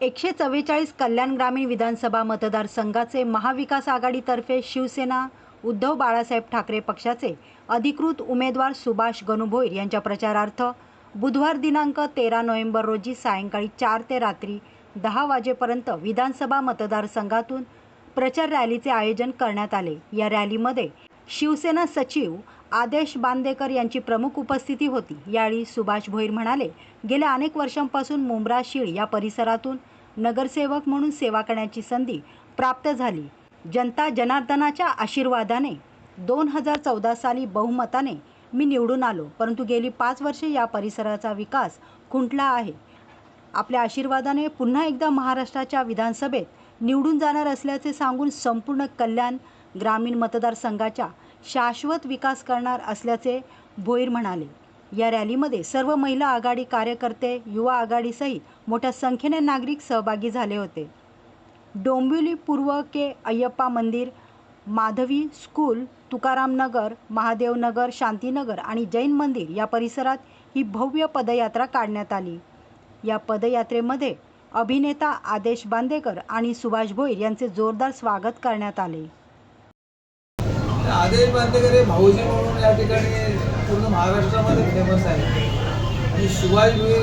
एकशे चव्वेचाळीस कल्याण ग्रामीण विधानसभा मतदारसंघाचे महाविकास आघाडीतर्फे शिवसेना उद्धव बाळासाहेब ठाकरे पक्षाचे अधिकृत उमेदवार सुभाष गणुभोईर यांच्या प्रचारार्थ बुधवार दिनांक तेरा नोव्हेंबर रोजी सायंकाळी चार ते रात्री दहा वाजेपर्यंत विधानसभा मतदारसंघातून प्रचार रॅलीचे आयोजन करण्यात आले. या रॅलीमध्ये शिवसेना सचिव आदेश बांदेकर यांची प्रमुख उपस्थिती होती. यावेळी सुभाष भोईर म्हणाले गेल्या अनेक वर्षांपासून मुंब्रा शीळ या परिसरातून नगरसेवक म्हणून सेवा करण्याची संधी प्राप्त झाली. जनता जनार्दनाच्या आशीर्वादाने दोन हजार चौदा साली बहुमताने मी निवडून आलो. परंतु गेली पाच वर्षे या परिसराचा विकास खुंटला आहे. आपल्या आशीर्वादाने पुन्हा एकदा महाराष्ट्राच्या विधानसभेत निवडून जाणार असल्याचे सांगून संपूर्ण कल्याण ग्रामीण मतदारसंघाच्या शाश्वत विकास करणार असल्याचे भोईर म्हणाले. या रॅलीमध्ये सर्व महिला आघाडी कार्यकर्ते युवा आघाडीसहित मोठ्या संख्येने नागरिक सहभागी झाले होते. डोंबिवली पूर्व के अय्यप्पा मंदिर माधवी स्कूल तुकाराम नगर शांतीनगर आणि जैन मंदिर या परिसरात ही भव्य पदयात्रा काढण्यात आली. या पदयात्रेमध्ये अभिनेता आदेश बांदेकर आणि सुभाष भोईर यांचे जोरदार स्वागत करण्यात आले. आदेश बांदेकर हे भाऊजी म्हणून या ठिकाणी पूर्ण महाराष्ट्रामध्ये फेमस आहे. आणि शिवाजी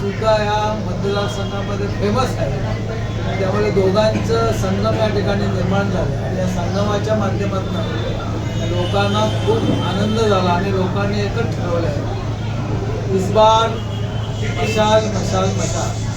सुद्धा या मतदारसंघामध्ये फेमस आहे. त्यामुळे दोघांचं संगम या ठिकाणी निर्माण झालं. आणि या संगमाच्या माध्यमातून लोकांना खूप आनंद झाला आणि लोकांनी एकच ठरवलं आहे इस बार मशाल मशाल मशाल.